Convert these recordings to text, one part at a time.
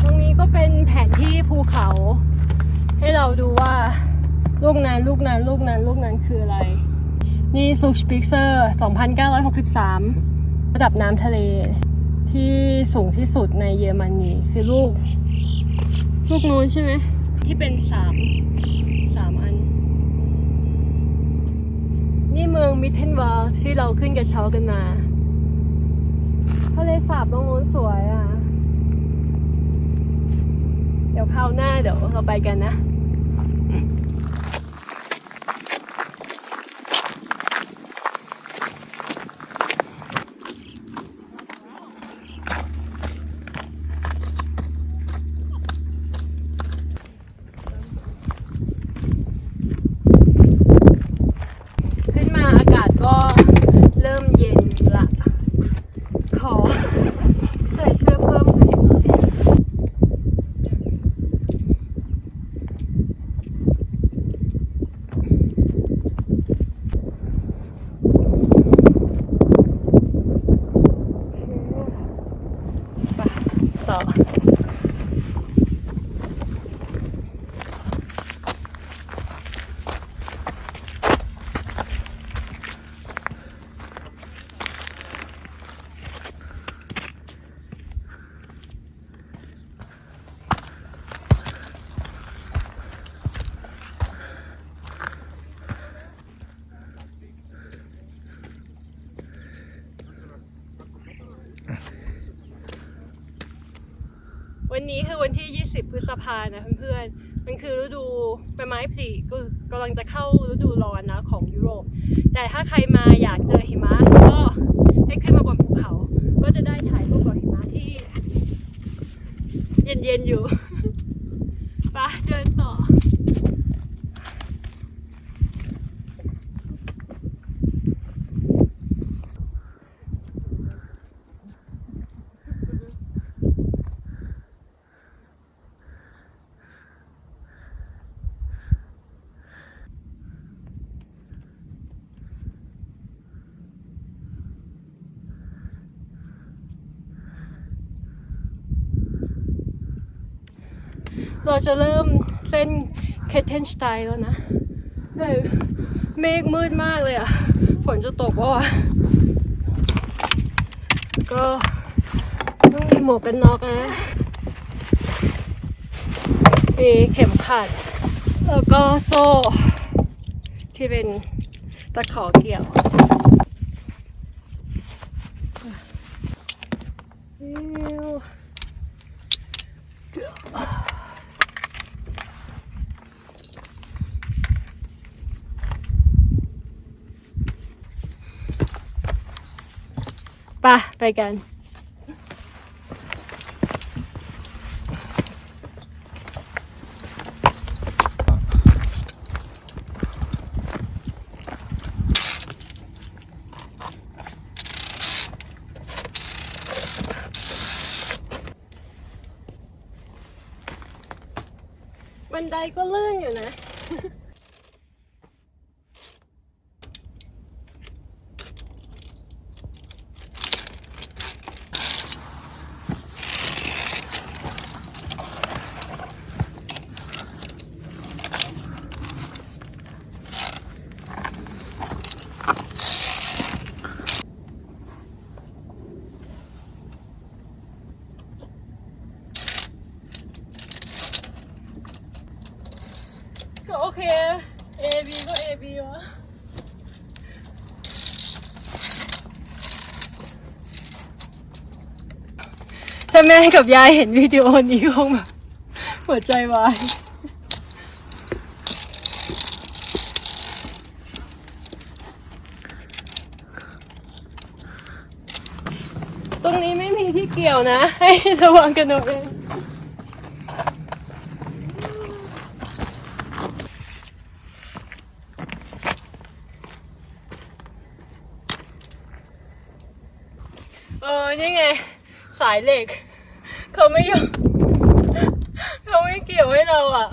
ตรงนี้ก็เป็นแผนที่ภูเขา ให้เราดูว่า ลูกนั้นลูกนั้นลูกนั้นลูกนั้นคืออะไร นี่ซูชปิกเซอร์2,963 ระดับน้ำทะเล ที่สูงที่สุดในเยอรมนีคือลูก ลูกนู้นใช่ไหม ที่เป็นสามสามอัน นี่เมืองมิทเทนเวิลด์ที่เราขึ้นกระเช้ากันมาทะเลสาบตรงนู้นสวยอะ เดี๋ยวเข้าหน้าเดี๋ยวเราไปกันนะ วันนี้คือวันที่ 20 พฤษภานะเพื่อนๆ มันคือฤดูใบไม้ผลิก็กำลังจะเข้าฤดูร้อนนะของยุโรป แต่ถ้าใครมาอยากเจอหิมะก็ให้ขึ้นมาบนภูเขา ก็จะได้ถ่ายรูปกับหิมะที่ เย็นๆอยู่ไปเดินต่อ เราจะเริ่มเส้นเคเทนสไตล์แล้วนะแต่เมฆมืดมากเลยอะฝนจะตกว่ะก็ต้องมีหมวกกันน็อกนะมีเข็มขัด แล้วก็โซ่ที่เป็นตะขอเกี่ยว ปะไปกัน บันไดก็ลื่นอยู่นะ ก็โอเค A B ก็ A B วะถ้าแม่กับยายเห็นวิดีโอนี้คงแบบหัวใจวายตรงนี้ไม่มีที่เกี่ยวนะ ให้ระวังกันเอาเอง เออ นี่ไง สายเหล็ก เขาไม่ยอมเขาไม่เกี่ยวให้เราอะ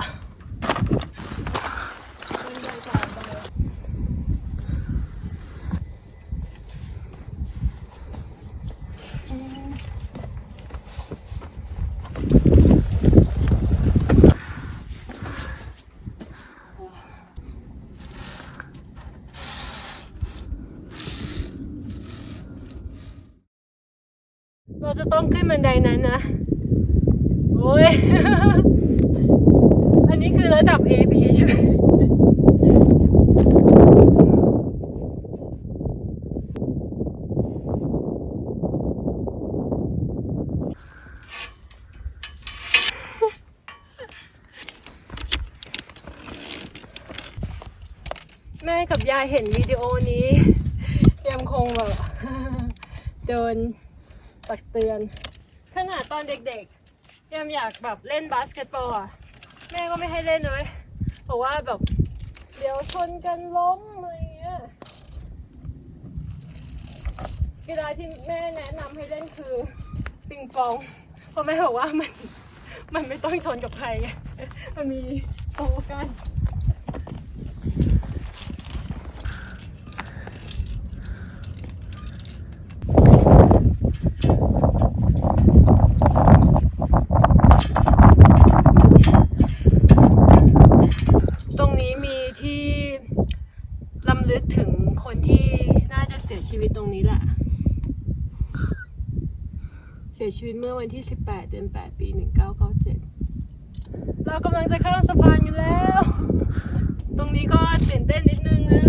ต้องขึ้นบันไดนั้นนะ โอ้ย อันนี้คือระดับ A B ใช่ไหมแม่กับยายเห็นวิดีโอนี้ยังคงแบบเดิน ตักเตือน ขนาดตอนเด็กๆยังอยากแบบเล่นบาสเกตบอลอะแม่ก็ไม่ให้เล่นเลยเพราะว่าแบบ เดี๋ยวชนกันล้มอะไรเงี้ยกีฬาที่แม่แนะนำให้เล่นคือปิงปอง เพราะแม่บอกว่ามัน มันไม่ต้องชนกับใครไงมันมีโตกัน ตรงนี้มีที่ลำลึกถึงคนที่น่าจะเสียชีวิตตรงนี้แหละ เสีย ชีวิตเมื่อวันที่ 18 เดือน 8 ปี 1997 เรากำลังจะข้ามสะพานอยู่แล้ว ตรงนี้ก็ตื่นเต้นนิดนึงนะ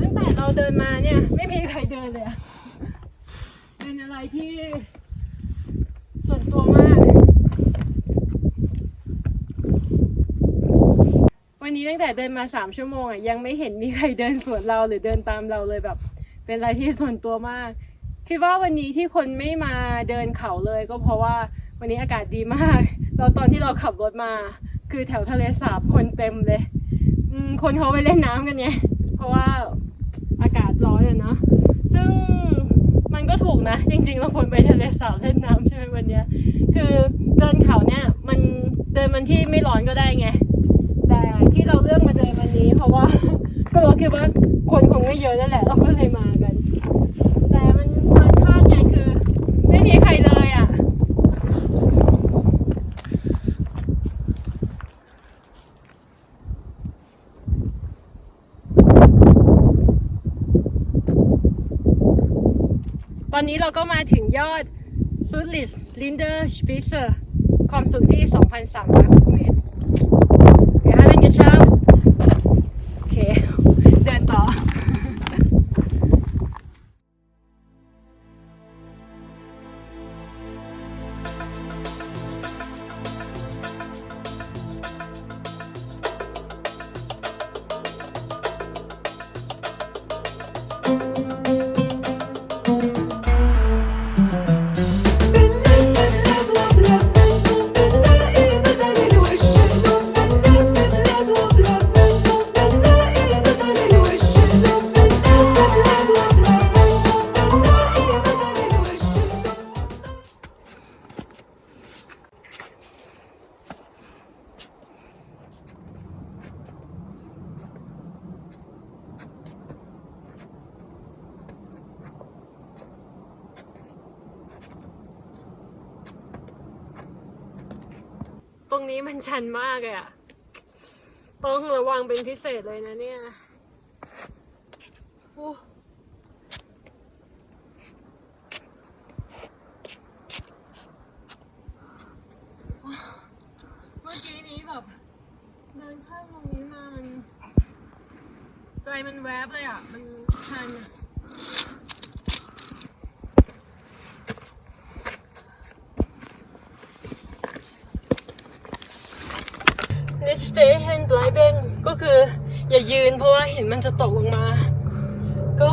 ตั้งแต่เราเดินมาเนี่ย ไม่มีใครเดินเลยอะเป็นอะไร ที่ส่วนตัวมาก วันนี้ตั้งแต่เดินมาสามชั่วโมงอะยังไม่เห็นมีใครเดินสวนเราหรือเดินตามเราเลยแบบ เป็นอะไรที่ส่วนตัวมากคิดว่าวันนี้ที่คนไม่มาเดินเขาเลยก็เพราะว่าวันนี้อากาศดีมากแล้วตอนที่เราขับรถมา คือแถวทะเลสาบคนเต็มเลยคนเขาไปเล่นน้ำกันไงเพราะว่าอากาศร้อนอะเนาะซึ่งมั นะ จริงๆเราควรไปทะเลสาบเล่นน้ำใช่ไหมวันนี้คือเดินเขาเนี่ยมันเดินมันที่ไม่ร้อนก็ได้ไง แต่ที่เราเลือกมาเดินวันนี้ เพราะว่าก็เราคิดว่าคนคงไม่เยอะนั่นแหละเราก็เลยมากัน แต่มันเกินคาดไงคือ ไม่มีใครเลยอะ ตอนนี้เราก็มาถึงยอดซูดลิสลินเดอร์สปิเซอร์ความสูงที่ 2,300 รงนี้มันชันมากเลยอะต้องระวังเป็นพิเศษเลยนะเนี่ยโอ้เมื่อกี้นี้แบบเดินข้ามตรงนี้มามัน ใจมันแวบเลยอะมันชันอะ ยืนเพราะว่าหินมันจะตกลงมา ก็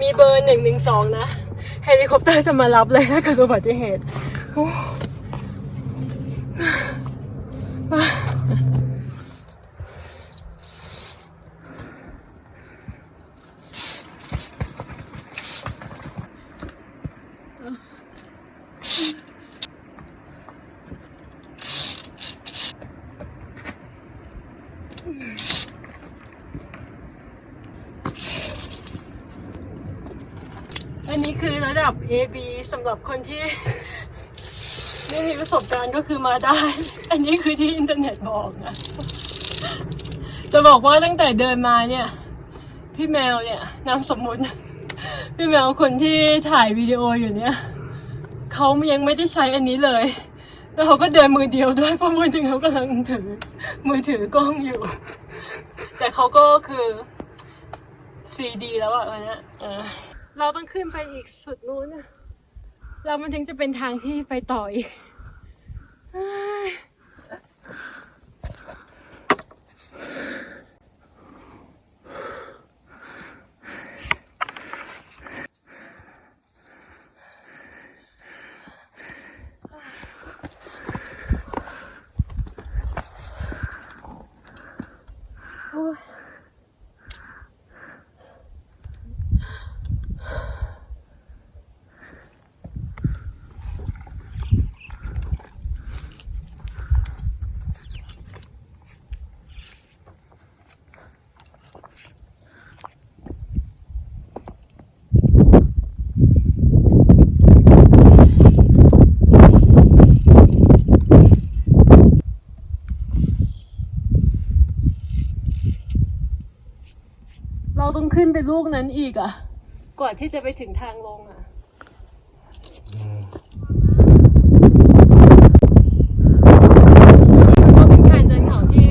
มีเบอร์หนึ่งหนึ่งสองนะ เฮลิคอปเตอร์จะมารับเลยถ้าเกิดอุบัติเหตุโนี้คือระดับ A B สำหรับคนที่ ไม่มีประสบการณ์ก็คือมาได้ อันนี้คือที่อินเทอร์เน็ตบอกนะ จะบอกว่าตั้งแต่เดินมาเนี่ย พี่แมวเนี่ยนามสมมุติ พี่แมวคนที่ถ่ายวิดีโออยู่เนี่ยเขายังไม่ได้ใช้อันนี้เลย แล้วเขาก็เดินมือเดียวด้วยเพราะมือหนึ่งเขากำลังถือ มือถือกล้องอยู่ แต่เขาก็คือซีดีแล้วอะวันเนี้ย เราต้องขึ้นไปอีกสุดนู้นเรามันถึงจะเป็นทางที่ไปต่ออีกเฮ้ย โอ้ยเราต้องขึ้นไป ลูกนั้นอีกอะกว่าที่จะไปถึงทางลงอะก็เป็นการเดินเขาที่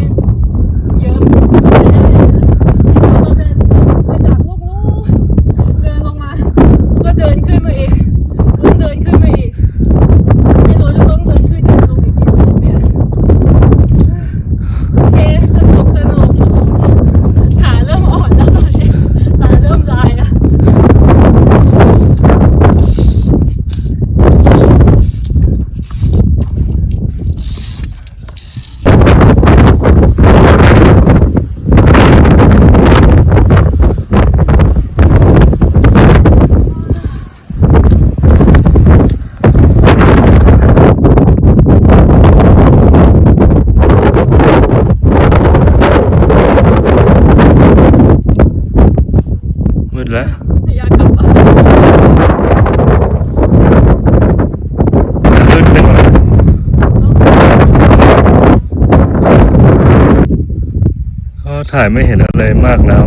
เยอะไม่ได้เลยนะเราเดินมาจากลูกนู้นเดินลงมา ก็เดินขึ้นมาอีกต้องเดินขึ้นมาอีก ไม่รู้จะต้องเดินขึ้นเดินลงอีกกี่รอบเนี่ย โอเค สนุกสนุก ขาเริ่มอ่อนแล้วตอนนี้ตาเริ่มลายแล้ว มืดแล้ว อยากกลับบ้าน มืดเป็นไรก็ ถ่ายไม่เห็นอะไรมากแล้ว